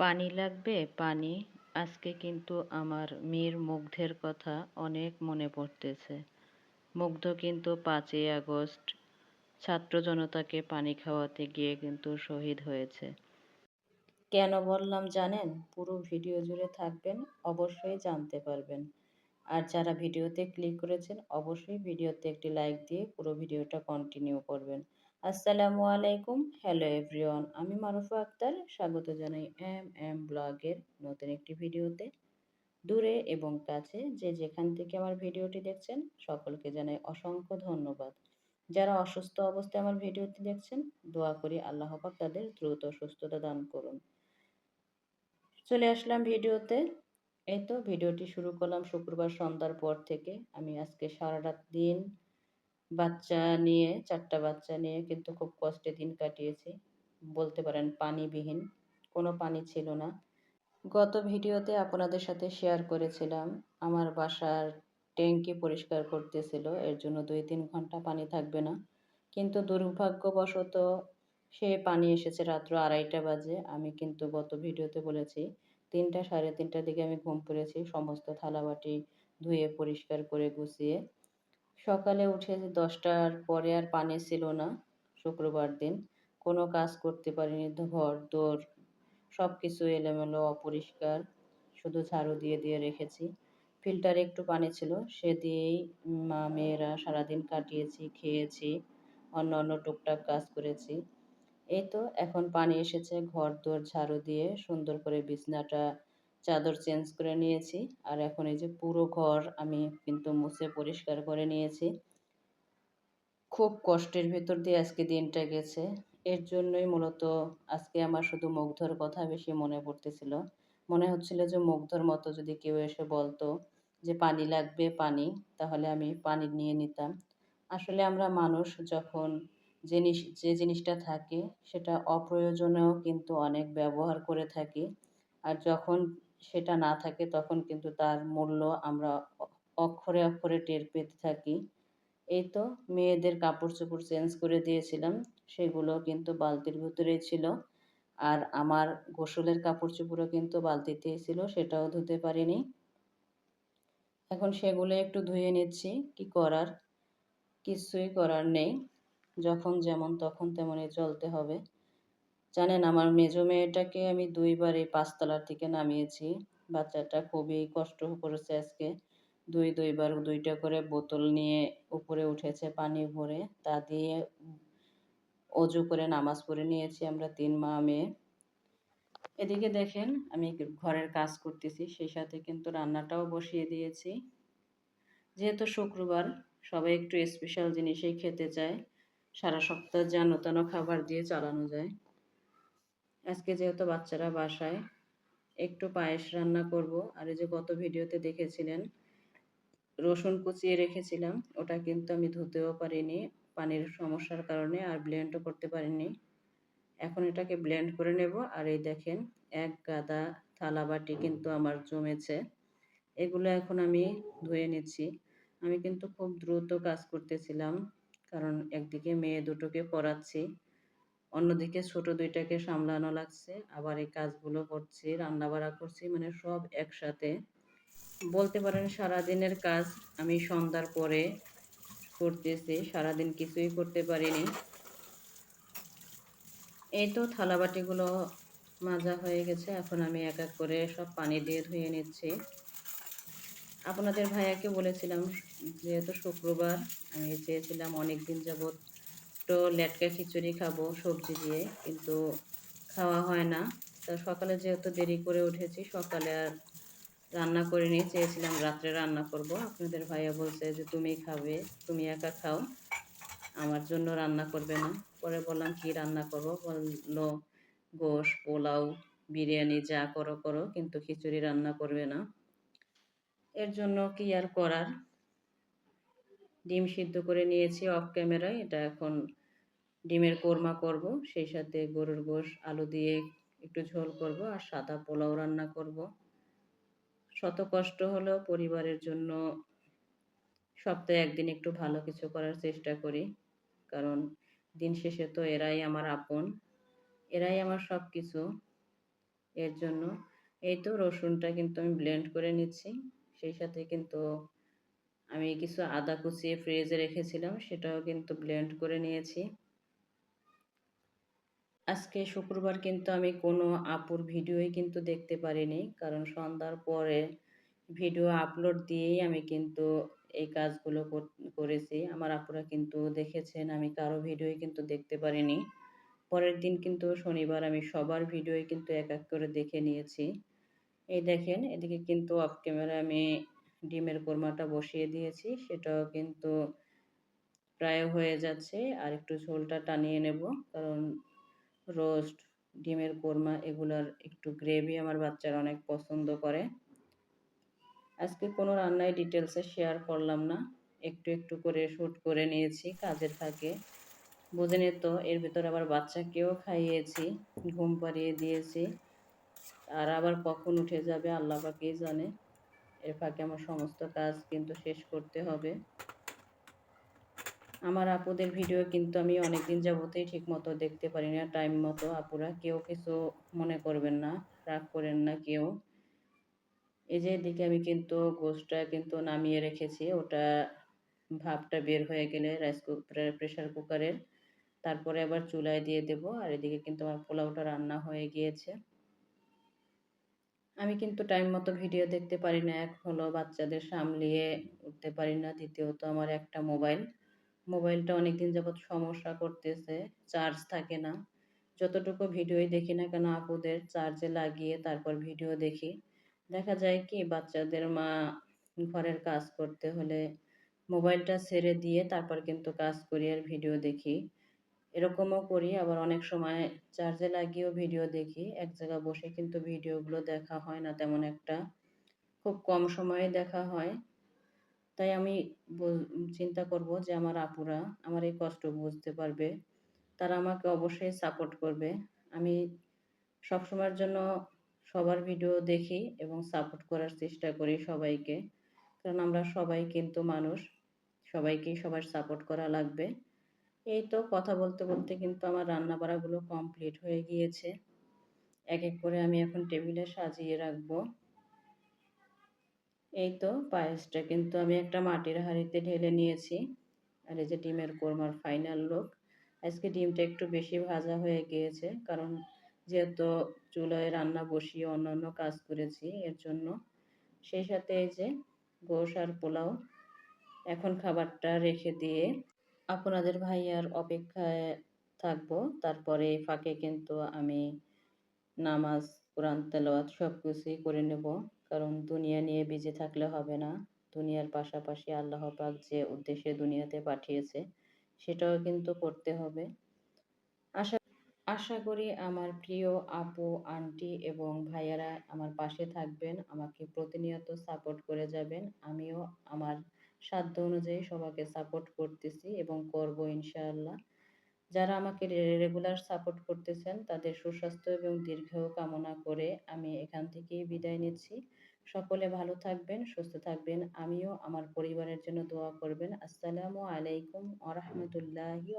পানি লাগবে, পানি। আজকে কিন্তু আমার মেয়ের মুগ্ধের কথা অনেক মনে পড়তেছে। মুগ্ধ কিন্তু পাঁচই আগস্ট, ছাত্র জনতাকে পানি খাওয়াতে গিয়ে কিন্তু শহীদ হয়েছে। কেন বললাম জানেন? পুরো ভিডিও জুড়ে থাকবেন, অবশ্যই জানতে পারবেন। আর যারা ভিডিওতে ক্লিক করেছেন, অবশ্যই ভিডিওতে একটি লাইক দিয়ে পুরো ভিডিওটা কন্টিনিউ করবেন। আসসালামু আলাইকুম। হ্যালো এভরিওয়ান আমি মারুফা আক্তার, স্বাগত জানাই এম এম ব্লগের নতুন একটি ভিডিওতে। দূরে এবং কাছে যে যেখান থেকে আমার ভিডিওটি দেখছেন, সকলকে জানাই অসংখ্য ধন্যবাদ। যারা অসুস্থ অবস্থায় আমার ভিডিওটি দেখছেন, দোয়া করি আল্লাহ পাক তাদের দ্রুত সুস্থতা দান করুন। চলে আসলাম ভিডিওতে। এই তো ভিডিওটি শুরু করলাম শুক্রবার সন্ধ্যার পর থেকে। আমি আজকে সারাটা দিন বাচ্চা নিয়ে, চারটা বাচ্চা নিয়ে কিন্তু খুব কষ্টে দিন কাটিয়েছি। বলতে পারেন পানিবিহীন, কোনো পানি ছিল না। গত ভিডিওতে আপনাদের সাথে শেয়ার করেছিলাম, আমার বাসার ট্যাঙ্কি পরিষ্কার করতেছিল, এর জন্য দুই তিন ঘণ্টা পানি থাকবে না। কিন্তু দুর্ভাগ্যবশত সে পানি এসেছে রাত্র আড়াইটা বাজে, আমি কিন্তু গত ভিডিওতে বলেছি, তিনটা সাড়ে তিনটার দিকে আমি ঘুম পড়েছি সমস্ত থালাবাটি ধুয়ে পরিষ্কার করে গুছিয়ে। সকালে উঠে দশটার পরে আর পানি ছিল না, শুক্রবার দিন। কোনো কাজ করতে পারিনি, ঘর, দোর সব কিছু এলোমেলো, অপরিষ্কার। শুধু ঝাড়ু দিয়ে দিয়ে রেখেছি। ফিল্টারে একটু পানি ছিল, সে দিয়েই মা, মেয়েরা সারাদিন কাটিয়েছি, খেয়েছি অন্য অন্য টুকটাক কাজ করেছি। এই তো, এখন পানি এসেছে, ঘর, দোর, ঝাড়ু দিয়ে সুন্দর করে বিছনাটা চাদর চেঞ্জ করে নিয়েছি। আর এখন এই যে পুরো ঘর আমি কিন্তু মুছে পরিষ্কার করে নিয়েছি। খুব কষ্টের ভেতর দিয়ে আজকে দিনটা গেছে। এর জন্যই মূলত আজকে আমার শুধু মুগ্ধর কথা বেশি মনে পড়তেছিল। মনে হচ্ছিল যে মুগ্ধর মতো যদি কেউ এসে বলতো যে পানি লাগবে, পানি, তাহলে আমি পানি নিয়ে নিতাম। আসলে আমরা মানুষ যখন জিনিস, যে জিনিসটা থাকে সেটা অপ্রয়োজনেও কিন্তু অনেক ব্যবহার করে থাকি। আর যখন সেটা না থাকে তখন কিন্তু তার মূল্য আমরা অক্ষরে অক্ষরে টের পেতে থাকি। এই তো মেয়েদের কাপড় চোপড় চেঞ্জ করে দিয়েছিলাম, সেগুলো কিন্তু বালতির ভিতরেই ছিল। আর আমার গোসলের কাপড় চোপড়ও কিন্তু বালতিতেই ছিল, সেটাও ধুতে পারিনি। এখন সেগুলো একটু ধুয়ে নিচ্ছি, কি করার? কিছুই করার নেই। যখন যেমন তখন তেমনই চলতে হবে। জানেন, আমার মেজো মেয়েটাকে আমি দুইবার এই পাঁচতলার থেকে নামিয়েছি। বাচ্চাটা খুবই কষ্ট করেছে আজকে। দুই, দুইবার দুইটা করে বোতল নিয়ে উপরে উঠেছে পানি ভরে। তা দিয়ে অজু করে নামাজ পড়ে নিয়েছি আমরা তিন মা মেয়ে। এদিকে দেখেন, আমি ঘরের কাজ করতেছি, সেই সাথে কিন্তু রান্নাটাও বসিয়ে দিয়েছি। যেহেতু শুক্রবার, সবাই একটু স্পেশাল জিনিসই খেতে চায়। সারা সপ্তাহ যেন তেন খাবার দিয়ে চালানো যায়। আজকে যেহেতু বাচ্চারা বাসায়, একটু পায়েস রান্না করব। আর এই যে গত ভিডিওতে দেখেছিলেন, রসুন কুচিয়ে রেখেছিলাম, ওটা কিন্তু আমি ধুতেও পারিনি, পানির সমস্যার কারণে আর ব্লেন্ডও করতে পারিনি। এখন এটাকে ব্লেন্ড করে নেব, আর এই দেখেন, এক গাদা থালা বাটি কিন্তু আমার জমেছে। এগুলো এখন আমি ধুয়ে নিচ্ছি। আমি কিন্তু খুব দ্রুত কাজ করতেছিলাম, কারণ একদিকে মেয়ে দুটোকে পড়াচ্ছি অন্যদিকে ছোট দুইটাকে সামলানো লাগছে। আবার এই কাজগুলো করছি রান্না বাড়া করছি মানে সব একসাথে। বলতে পারেন সারাদিনের কাজ আমি সন্ধ্যার পরে করতেছি, সারাদিন কিছুই করতে পারিনি। এই তো থালাবাটিগুলো মাজা হয়ে গেছে, এখন আমি এক এক করে সব পানি দিয়ে ধুয়ে নিচ্ছি। আপনাদের ভাইয়াকে বলেছিলাম, যেহেতু শুক্রবার, আমি চেয়েছিলাম অনেক দিন যাবৎ তো লেটকা খিচুড়ি খাব, সবজি দিয়ে, কিন্তু খাওয়া হয় না। তো সকালে যেহেতু দেরি করে উঠেছি, সকালে আর রান্না করে নিয়ে চেয়েছিলাম রাত্রে রান্না করব। আপনাদের ভাইয়া বলছে যে, তুমি খাবে, তুমি একা খাও, আমার জন্য রান্না করবে না। পরে বললাম, কি রান্না করব? বলল, গোশ, পোলাও, বিরিয়ানি, যা করো করো, কিন্তু খিচুড়ি রান্না করবে না। এর জন্য কি আর করার? ডিম সিদ্ধ করে নিয়েছি অফ ক্যামেরায় এটা এখন ডিমের কোরমা করব, সেই সাথে গরুর গোশ, আলু দিয়ে একটু ঝোল করব আর সাদা পোলাও রান্না করব। শত কষ্ট হলেও পরিবারের জন্য সপ্তাহে একদিন একটু ভালো কিছু করার চেষ্টা করি, কারণ দিন শেষে তো এরাই আমার আপন, এরাই আমার সব কিছু এর জন্য এই তো রসুনটা কিন্তু আমি ব্লেন্ড করে নিচ্ছি, সেই সাথে কিন্তু আমি কিছু আদা কুচিয়ে ফ্রিজে রেখেছিলাম, সেটাও কিন্তু ব্লেন্ড করে নিয়েছি। আজকে শুক্রবার কিন্তু আমি কোনো আপুর ভিডিওই কিন্তু দেখতে পারিনি। কারণ সন্ধ্যার পরে ভিডিও আপলোড দিয়েই আমি কিন্তু এই কাজগুলো করেছি। আমার আপুরা কিন্তু দেখেছেন, আমি কারও ভিডিওই কিন্তু দেখতে পারিনি। পরের দিন কিন্তু শনিবার আমি সবার ভিডিওই কিন্তু এক এক করে দেখে নিয়েছি। এই দেখেন, এদিকে কিন্তু অফ ক্যামেরা আমি ডিমের কোরমাটা বসিয়ে দিয়েছি, সেটাও কিন্তু প্রায় হয়ে যাচ্ছে। আর একটু ঝোলটা টানিয়ে নেব, কারণ রোস্ট, ডিমের কোরমা এগুলার একটু গ্রেভি আমার বাচ্চারা অনেক পছন্দ করে। আজকে কোনো রান্নায় ডিটেলসে শেয়ার করলাম না। একটু একটু করে শ্যুট করে নিয়েছি কাজের ফাঁকে। বুঝে নিত এর ভিতরে আবার বাচ্চাকেও খাইয়েছি, ঘুম পাড়িয়ে দিয়েছি। আর আবার কখন উঠে যাবে আল্লাহ পাকেই জানে। এর ফাঁকে আমার সমস্ত কাজ কিন্তু শেষ করতে হবে। আমার আপুদের ভিডিও কিন্তু আমি অনেক দিন যাবতেই ঠিক মতো দেখতে পারি না টাইম মতো আপুরা। কেউ কিছু মনে করবেন না, রাগ করেন না কেউ। এই যে এদিকে আমি কিন্তু গোসটা কিন্তু নামিয়ে রেখেছি। ওটা ভাপটা বের হয়ে গেলে রাইস কুকারের প্রেশার কুকারের তারপরে আবার চুলায় দিয়ে দেব। আর এদিকে কিন্তু আমার পোলাওটা রান্না হয়ে গিয়েছে। আমি কিন্তু টাইম মতো ভিডিও দেখতে পারি না। এক হলো বাচ্চাদের সামলিয়ে উঠতে পারি না। দ্বিতীয়ত আমার একটা মোবাইল মোবাইলটা অনেক দিন যাবৎ সমস্যা করতেছে চার্জ থাকে না। যতটুকু ভিডিওই দেখি না কেন আপুদের চার্জে লাগিয়ে তারপর ভিডিও দেখি। দেখা যায় কি, বাচ্চাদের মা ঘরের কাজ করতে হলে মোবাইলটা ছেড়ে দিয়ে তারপর কিন্তু কাজ করি আর ভিডিও দেখি। এরকমও করি, আবার অনেক সময় চার্জে লাগিয়েও ভিডিও দেখি। এক জায়গায় বসে কিন্তু ভিডিওগুলো দেখা হয় না তেমন একটা। খুব কম সময়ে দেখা হয়। তাই আমি চিন্তা করব যে আমার আপুরা আমার এই কষ্ট বুঝতে পারবে। তারা আমাকে অবশ্যই সাপোর্ট করবে। আমি সবসময়ের জন্য সবার ভিডিও দেখি এবং সাপোর্ট করার চেষ্টা করি সবাইকে। কারণ আমরা সবাই কিন্তু মানুষ, সবাইকেই সবার সাপোর্ট করা লাগবে। এই তো কথা বলতে বলতে কিন্তু আমার রান্না বাড়াগুলো কমপ্লিট হয়ে গিয়েছে। এক এক করে আমি এখন টেবিলে সাজিয়ে রাখব। এই তো পায়েসটা কিন্তু আমি একটা মাটির হাঁড়িতে ঢেলে নিয়েছি। আর এই যে ডিমের কোরমার ফাইনাল লুক আজকে ডিমটা একটু বেশি ভাজা হয়ে গিয়েছে, কারণ যেহেতু চুলায় রান্না বসিয়ে অন্যান্য কাজ করেছি, এর জন্য সেই সাথে এই যে গোশ আর পোলাও এখন খাবারটা রেখে দিয়ে আপনাদের ভাইয়ার অপেক্ষায় থাকব। তারপরে ফাঁকে কিন্তু আমি নামাজ কোরআন তেলাওয়াত সব কিছুই করে নেব। কারণ দুনিয়া নিয়ে বিজি থাকলে হবে না। দুনিয়ার পাশাপাশি আল্লাহ পাক যে উদ্দেশ্যে দুনিয়াতে পাঠিয়েছে, সেটাও কিন্তু করতে হবে। আশা আশা করি আমার প্রিয় আপু, আন্টি এবং ভাইয়ারা আমার পাশে থাকবেন, আমাকে প্রতিনিয়ত সাপোর্ট করে যাবেন। আমিও আমার সাধ্য অনুযায়ী সবাইকে সাপোর্ট করতেছি এবং করব ইনশাআল্লাহ। যারা আমাকে রেগুলার সাপোর্ট করতেছেন, তাদের সুস্বাস্থ্য এবং দীর্ঘ কামনা করে আমি এখান থেকে বিদায় নিচ্ছি। সকলে ভালো থাকবেন, সুস্থ থাকবেন। আমিও আমার পরিবারের জন্য দোয়া করবেন। আসসালামু আলাইকুম আ রহমতুল্লাহি